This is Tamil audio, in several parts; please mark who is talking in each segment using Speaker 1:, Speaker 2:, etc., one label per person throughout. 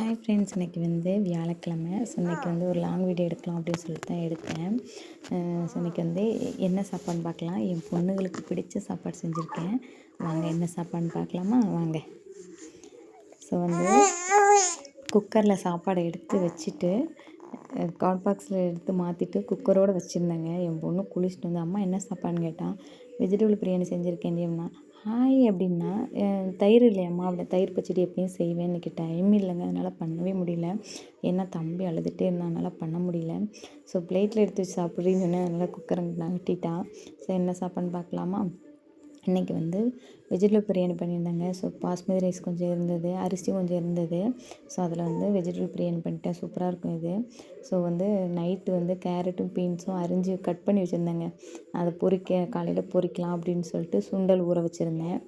Speaker 1: ஹாய் ஃப்ரெண்ட்ஸ் இன்றைக்கி வந்து வியாழக்கிழமை. ஸோ இன்றைக்கி வந்து ஒரு லாங் வீடியோ எடுக்கலாம் அப்படின்னு சொல்லிட்டு தான் எடுத்தேன். ஸோ இன்றைக்கி வந்து என்ன சாப்பாடுன்னு பார்க்கலாம். என் பொண்ணுங்களுக்கு பிடிச்ச சாப்பாடு செஞ்சுருக்கேன். வாங்க என்ன சாப்பாடுன்னு பார்க்கலாமா? வாங்க. ஸோ வந்து குக்கரில் சாப்பாடு எடுத்து வச்சுட்டு கார்ட் பாக்ஸில் எடுத்து மாற்றிட்டு குக்கரோடு வச்சுருந்தேங்க. என் பொண்ணு குளிச்சுட்டு வந்து அம்மா என்ன சாப்பாடுன்னு கேட்டால் வெஜிடபிள் பிரியாணி செஞ்சுருக்கேன் ஹாய் அப்படின்னா தயிர் இல்லையம்மா அப்படி தயிர் பச்சடி எப்பயும் செய்வேன் எனக்கு டைம் இல்லைங்க. அதனால் பண்ணவே முடியல. ஏன்னா தம்பி அழுதுகிட்டே இருந்தால் அதனால் பண்ண முடியல. ஸோ பிளேட்டில் எடுத்து வச்சு சாப்பிட்றீங்கன்னு சொன்னேன். அதனால் குக்கரை நகட்டிட்டான் ஸோ என்ன சாப்பாடுன்னு பார்க்கலாமா? இன்றைக்கி வந்து வெஜிடபிள் பிரியாணி பண்ணியிருந்தாங்க. ஸோ பாஸ்மதி ரைஸ் கொஞ்சம் இருந்தது அரிசி கொஞ்சம் இருந்தது. ஸோ அதில் வந்து வெஜிடபிள் பிரியாணி பண்ணிட்டேன். சூப்பராக இருக்கும் இது. ஸோ வந்து நைட்டு வந்து கேரட்டும் பீன்ஸும் அரிஞ்சு கட் பண்ணி வச்சுருந்தேங்க. அதை பொறிக்க காலையில் பொறிக்கலாம் அப்படின்னு சொல்லிட்டு சுண்டல் ஊற வச்சுருந்தேன்.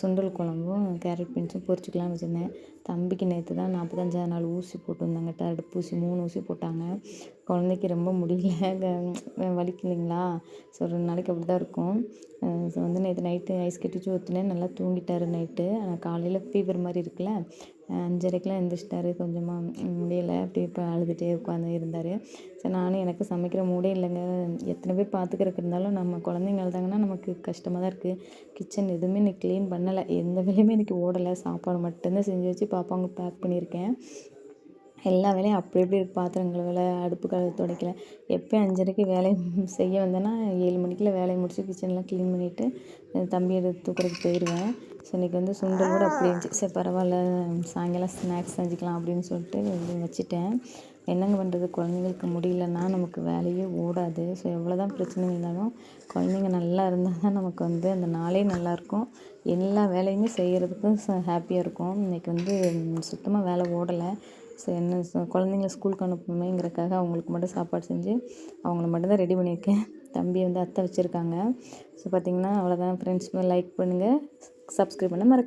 Speaker 1: சுண்டல் குழம்பும் கேரட் பீன்ஸும் பொரிச்சிக்கலாம்னு வச்சுருந்தேன். தம்பிக்கு நேற்று தான் நாற்பத்தஞ்சாவது நாள் ஊசி போட்டு வந்தாங்க தடுப்பூசி மூணு ஊசி போட்டாங்க. குழந்தைக்கு ரொம்ப முடியல. வலிக்கலைங்களா ஸோ ரெண்டு நாளைக்கு அப்படி தான் இருக்கும் ஸோ வந்து நேற்று நைட்டு ஐஸ் கட்டி ஊற்றுனேன் நல்லா தூங்கிட்டார் நைட்டு ஆனால் காலையில் ஃபீவர் மாதிரி இருக்குல்ல அஞ்சரைக்கெலாம் எழுந்திரிச்சிட்டாரு கொஞ்சமாக முடியலை. அப்படி இப்போ அழுதுகிட்டே உட்காந்து இருந்தார். சரி நானும் எனக்கு சமைக்கிற மூடே இல்லைங்க. எத்தனை பேர் பார்த்துக்கிறக்கு இருந்தாலும் நம்ம குழந்தைங்க அழுதாங்கன்னா நமக்கு கஷ்டமாக தான் இருக்குது கிச்சன் எதுவுமே இன்றைக்கி க்ளீன் பண்ணலை. எந்த வேலையுமே இன்றைக்கி ஓடலை. சாப்பாடு மட்டும்தான் செஞ்சு வச்சு பாப்பாங்க பேக் பண்ணியிருக்கேன். எல்லா வேலையும் அப்படி எப்படி பாத்திரம் கழுவலை அடுப்பு கழுவ துடைக்கல. எப்போயும் அஞ்சரைக்கு வேலை செய்ய வந்தேன்னா ஏழு மணிக்குள்ள வேலையை முடிச்சு கிச்சன்லாம் க்ளீன் பண்ணிவிட்டு தம்பி எடுத்து தூக்குறதுக்கு போயிடுவேன் ஸோ இன்றைக்கி வந்து சுண்டல் கூட அப்படி இருந்துச்சு. சரி பரவாயில்ல. சாயங்காலம் ஸ்நாக்ஸ் செஞ்சுக்கலாம் அப்படின்னு சொல்லிட்டு வச்சுட்டேன். என்னங்க பண்ணுறது குழந்தைங்களுக்கு முடியலன்னா நமக்கு வேலையே ஓடாது. ஸோ எவ்வளோ தான் பிரச்சனை இருந்தாலும் குழந்தைங்க நல்லா இருந்தால் தான் நமக்கு வந்து அந்த நாளே நல்லாயிருக்கும் எல்லா வேலையுமே செய்கிறதுக்கும் ஹாப்பியாக இருக்கும். இன்றைக்கி வந்து சுத்தமாக வேலை ஓடலை. என்ன குழந்தைங்கள ஸ்கூலுக்கு அனுப்பணுமேங்கிறக்காக அவங்களுக்கு மட்டும் சாப்பாடு செஞ்சு அவங்கள மட்டும்தான் ரெடி பண்ணியிருக்கேன். தம்பி வந்து அத்தை வச்சுருக்காங்க. ஸோ பார்த்திங்கன்னா அவ்வளோதான் ஃப்ரெண்ட்ஸ் லைக் பண்ணுங்கள் சப்ஸ்கிரைப் பண்ண மறக்க